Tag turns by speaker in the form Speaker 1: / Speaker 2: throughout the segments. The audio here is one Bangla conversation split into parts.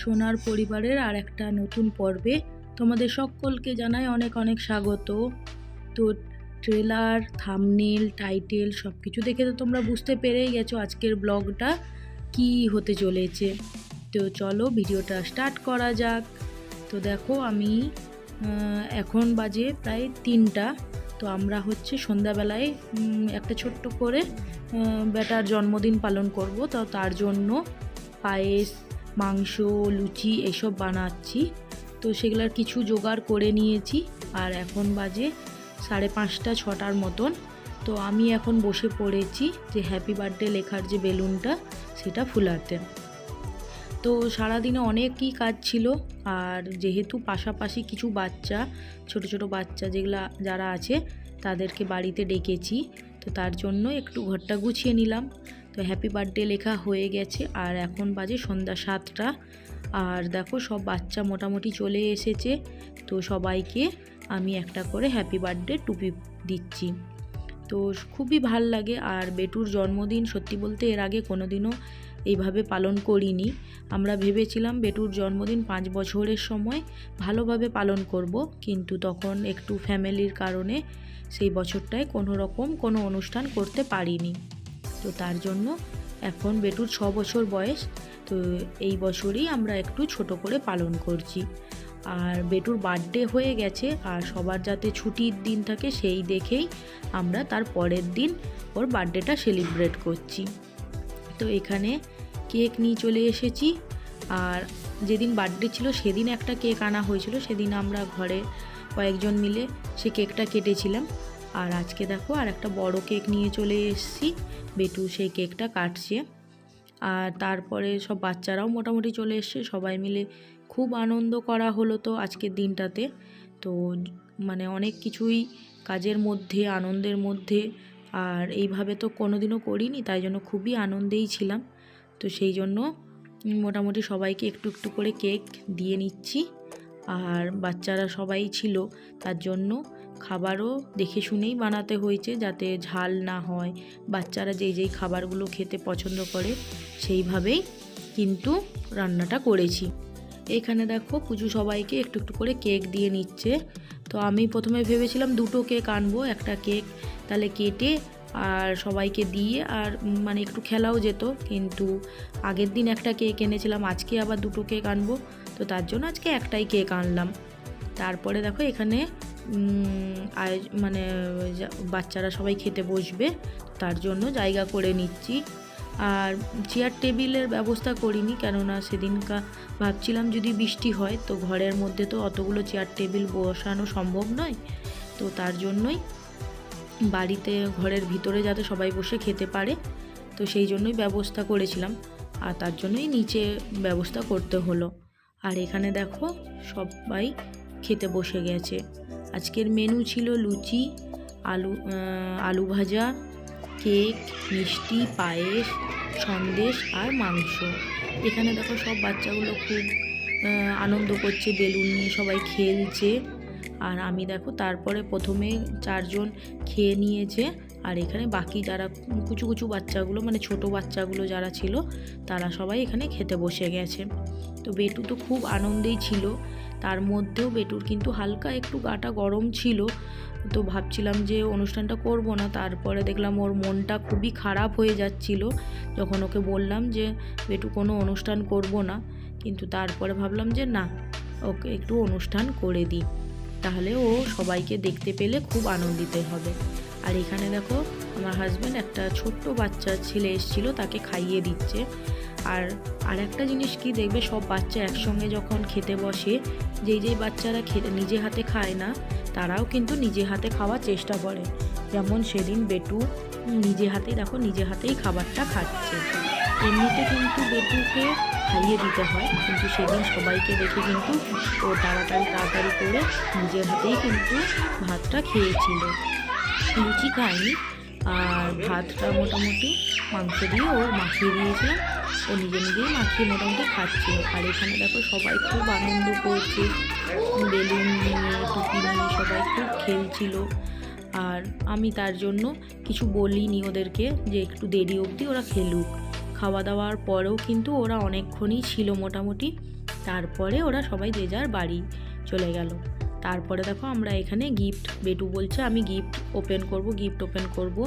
Speaker 1: সোনার পরিবারের আর একটা নতুন পর্বে তোমাদের সকলকে জানাই অনেক অনেক স্বাগত। তো ট্রেলার থামনেল টাইটেল সব কিছু দেখে তো তোমরা বুঝতে পেরেই গেছো আজকের ব্লগটা কি হতে চলেছে। তো চলো ভিডিওটা স্টার্ট করা যাক। তো দেখো আমি এখন বাজে প্রায় তিনটা। তো আমরা হচ্ছে সন্ধ্যাবেলায় একটা ছোট্ট করে বেটার জন্মদিন পালন করব। তো তার জন্য পায়েস মাংস, লুচি এসব বানাচ্ছি। তো সেগুলোর কিছু জোগাড় করে নিয়েছি। আর এখন বাজে সাড়ে পাঁচটা, ছটার মতন। তো আমি এখন বসে পড়েছি যে হ্যাপি বার্থডে লেখার যে বেলুনটা, সেটা ফুলাতে। তো সারাদিনে অনেকই কাজ ছিল। আর যেহেতু পাশাপাশি কিছু বাচ্চা, ছোট ছোট বাচ্চা যেগুলা, যারা আছে, তাদেরকে বাড়িতে ডেকেছি। তো তার জন্য একটু ঘরটা গুছিয়ে নিলাম। তো হ্যাপি বার্থডে লেখা হয়ে গেছে। আর এখন বাজে সন্ধ্যা সাতটা। আর দেখো সব বাচ্চা মোটামুটি চলে এসেছে। তো সবাইকে আমি একটা করে হ্যাপি বার্থডে টুপি দিচ্ছি। তো খুবই ভালো লাগে। আর বেটুর জন্মদিন সত্যি বলতে এর আগে কোনোদিনও এইভাবে পালন করিনি। আমরা ভেবেছিলাম বেটুর জন্মদিন পাঁচ বছরের সময় ভালোভাবে পালন করব। কিন্তু তখন একটু ফ্যামিলির কারণে সেই বছরটায় কোনো রকম কোনো অনুষ্ঠান করতে পারিনি। তো তার জন্য এখন বেটুর ছ বছর বয়স, তো এই বছরই আমরা একটু ছোট করে পালন করছি। আর বেটুর বার্থডে হয়ে গেছে, আর সবার যাতে ছুটির দিন থাকে সেই দেখেই আমরা তার পরের দিন ওর বার্থডেটা সেলিব্রেট করছি। তো এখানে কেক নিয়ে চলে এসেছি, আর যেদিন বার্থডে ছিল সেদিন একটা কেক আনা হয়েছিল, সেদিন আমরা ঘরে কয়েকজন মিলে সে কেকটা কেটেছিলাম। আর আজকে দেখো আর একটা বড় কেক নিয়ে চলে এসেছি। বেটু সেই কেকটা কাটছে। আর তারপরে সব বাচ্চারাও মোটামুটি চলে এসছে। সবাই মিলে খুব আনন্দ করা হলো তো আজকের দিনটাতে। তো মানে অনেক কিছুই কাজের মধ্যে, আনন্দের মধ্যে। আর এইভাবে তো কোনোদিনও করিনি, তাই জন্য খুবই আনন্দেই ছিলাম। তো সেই জন্য মোটামুটি সবাইকে একটু একটু করে কেক দিয়ে নিচ্ছি। আর বাচ্চারা সবাই ছিল, তার জন্য খাবারও দেখে শুনেই বানাতে হয়েছে যাতে ঝাল না হয়। বাচ্চারা যেই যেই খাবারগুলো খেতে পছন্দ করে, সেইভাবেই কিন্তু রান্নাটা করেছি। এখানে দেখো পুজো সবাইকে একটু একটু করে কেক দিয়ে নিচ্ছে। তো আমি প্রথমে ভেবেছিলাম দুটো কেক আনব, একটা কেক তাহলে কেটে আর সবাইকে দিয়ে আর মানে একটু খেলাও যেত। কিন্তু আগের দিন একটা কেক এনেছিলাম, আজকে আবার দুটো কেক আনব। তো তার জন্য আজকে একটাই কেক আনলাম। তারপরে দেখো এখানে মানে বাচ্চারা সবাই খেতে বসবে, তার জন্য জায়গা করে নিচ্ছি। আর চেয়ার টেবিলের ব্যবস্থা করিনি, কেননা সেদিনকা ভাবছিলাম যদি বৃষ্টি হয়, তো ঘরের মধ্যে তো অতগুলো চেয়ার টেবিল বসানো সম্ভব নয়। তো তার জন্যই বাড়িতে ঘরের ভিতরে যাতে সবাই বসে খেতে পারে, তো সেই জন্যই ব্যবস্থা করেছিলাম। আর তার জন্যই নিচে ব্যবস্থা করতে হলো। আর এখানে দেখো সবাই খেতে বসে গেছে। আজকের মেনু ছিল লুচি, আলু আলু ভাজা কেক মিষ্টি, পায়েস, সন্দেশ আর মাংস। এখানে দেখো সব বাচ্চাগুলো খুব আনন্দ করছে, বেলুন নিয়ে সবাই খেলছে। আর আমি দেখো তারপরে প্রথমে চারজন খেয়ে নিয়েছে। আর এখানে বাকি যারা কুচু কুচু বাচ্চাগুলো মানে ছোট বাচ্চাগুলো যারা ছিল, তারা সবাই এখানে খেতে বসে গেছে। তো বেটু তো খুব আনন্দেই ছিল। তার মধ্যেও বেটুর কিন্তু হালকা একটু গাটা গরম ছিল। তো ভাবছিলাম যে অনুষ্ঠানটা করব না, তারপরে দেখলাম ওর মনটা খুবই খারাপ হয়ে যাচ্ছিল। যখন ওকে বললাম যে, বেটু, কোনো অনুষ্ঠান করব না। কিন্তু তারপরে ভাবলাম যে, না, ওকে একটু অনুষ্ঠান করে দিই। তাহলে ও সবাইকে দেখতে পেলে খুব আনন্দিত হবে। আর এখানে দেখো, আমার হাজব্যান্ড একটা ছোট্ট বাচ্চা ছেলে এসেছিল, তাকে খাইয়ে দিচ্ছে। আর আর একটা জিনিস কি দেখবে, সব বাচ্চা একসঙ্গে যখন খেতে বসে, যেই যেই বাচ্চারা নিজে হাতে খায় না, তারাও কিন্তু নিজে হাতে খাওয়ার চেষ্টা করে। যেমন সেদিন বেটু নিজে হাতেই দেখো, নিজে হাতেই খাবারটা খাচ্ছে। এমনিতে কিন্তু বেটুকে খাইয়ে দিতে হয়, কিন্তু সেদিন সবাইকে দেখে কিন্তু ও তাড়াতাড়ি তাড়াতাড়ি করে নিজের হাতেই কিন্তু ভাতটা খেয়েছিল। লুচি খায়নি, আর ভাতটা মোটামুটি মাংস দিয়ে ও মাখিয়ে দিয়েছিলাম। ও নিজে নিজেই মাখিয়ে মোটামুটি খাচ্ছিল। আর এখানে দেখো সবাই খুব আনন্দ করছে। বেলুন নিয়ে, টুপি নিয়ে সবাই খুব খেলছিল। আর আমি তার জন্য কিছু বলিনি ওদেরকে যে একটু দেরি অবধি ওরা খেলুক। খাওয়া দাওয়ার পরেও কিন্তু ওরা অনেকক্ষণই ছিল মোটামুটি। তারপরে ওরা সবাই যে যার বাড়ি চলে গেল। তারপরে দেখো আমরা এখানে গিফট বেটু বলছে, আমি গিফট ওপেন করব গিফট ওপেন করব।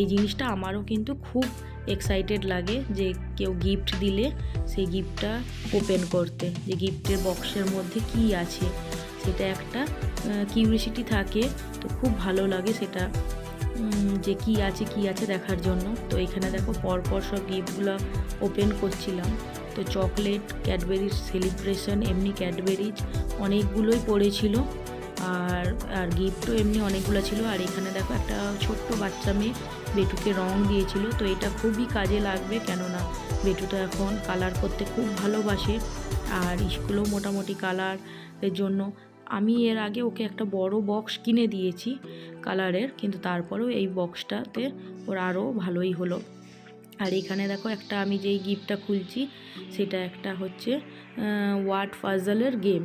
Speaker 1: এই জিনিসটা আমারও কিন্তু খুব এক্সাইটেড লাগে যে কেউ গিফট দিলে সেই গিফটটা ওপেন করতে। যে গিফটের বক্সের মধ্যে কি আছে, সেটা একটা কিউরিসিটি থাকে, তো খুব ভালো লাগে সেটা যে কি আছে কি আছে দেখার জন্য। তো এখানে দেখো পরপর সব গিফটগুলো ওপেন করছিলাম। তো চকলেট ক্যাডবেরিজ সেলিব্রেশন এমনি ক্যাডবেরিজ অনেকগুলোই পড়েছিল। আর আর গিফটও এমনি অনেকগুলো ছিল। আর এখানে দেখো একটা ছোট্ট বাচ্চা মেয়ে বেটুকে রং দিয়েছিল, তো এটা খুবই কাজে লাগবে কেননা বেটু তো এখন কালার করতে খুব ভালোবাসে আর স্কুলেও মোটামুটি কালারের জন্য। আমি এর আগে ওকে একটা বড় বক্স কিনে দিয়েছি কালারের কিন্তু তারপরেও এই বক্সটাতে ওর আরও ভালোই হলো। আর এখানে দেখো একটা আমি যেই গিফটটা খুলছি, সেটা একটা হচ্ছে ওয়ার্ড ফাজলের গেম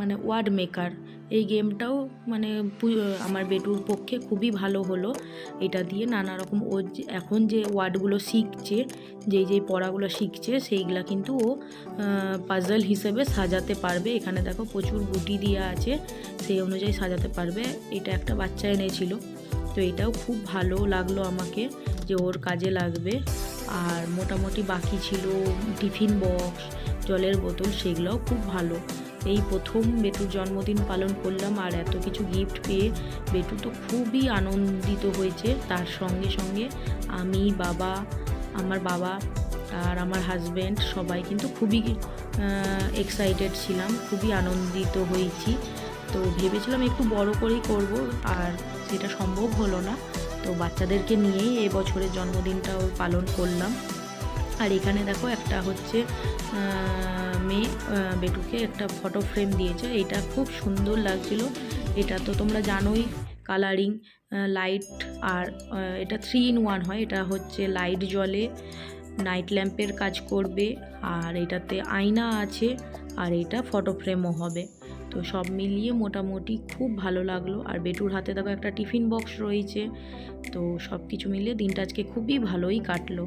Speaker 1: মানে ওয়ার্ড মেকার এই গেমটাও মানে আমার বেটুর পক্ষে খুবই ভালো হলো। এটা দিয়ে নানা রকম ও এখন যে ওয়ার্ডগুলো শিখছে, যেই যেই পড়াগুলো শিখছে, সেইগুলা কিন্তু ও পাজল হিসেবে সাজাতে পারবে। এখানে দেখো প্রচুর গুটি দেওয়া আছে, সেই অনুযায়ী সাজাতে পারবে। এটা একটা বাচ্চা এনেছিল, তো এটাও খুব ভালো লাগল আমাকে যে ওর কাজে লাগবে। আর মোটামুটি বাকি ছিল টিফিন বক্স, জলের বোতল, সেগুলোও খুব ভালো। এই প্রথম বেটুর জন্মদিন পালন করলাম আর এত কিছু গিফট পেয়ে বেটু তো খুবই আনন্দিত হয়েছে। তার সঙ্গে সঙ্গে আমি, বাবা, আমার বাবা আর আমার হাজব্যান্ড সবাই কিন্তু খুবই এক্সাইটেড ছিলাম, খুবই আনন্দিত হয়েছি। তো ভেবেছিলাম একটু বড় করেই করব আর সেটা সম্ভব হলো না। তো বাচ্চাদেরকে নিয়েই এবছরের জন্মদিনটাও পালন করলাম। আর এখানে দেখো একটা হচ্ছে মেয়ে বেটুকে একটা ফটো ফ্রেম দিয়েছে। এটা খুব সুন্দর লাগছিল। এটা তো তোমরা জানোই কালারিং লাইট আর এটা থ্রি ইন ওয়ান হয়। এটা হচ্ছে লাইট জ্বলে নাইট ল্যাম্পের কাজ করবে আর এটাতে আয়না আছে আর এটা ফটো ফ্রেমও হবে। তো সব মিলিয়ে মোটামুটি খুব ভালো লাগল। আর বেটুর হাতে দেখো একটা টিফিন বক্স রয়েছে। তো সব কিছু মিলিয়ে দিনটা আজকে খুবই ভালোই কাটলো।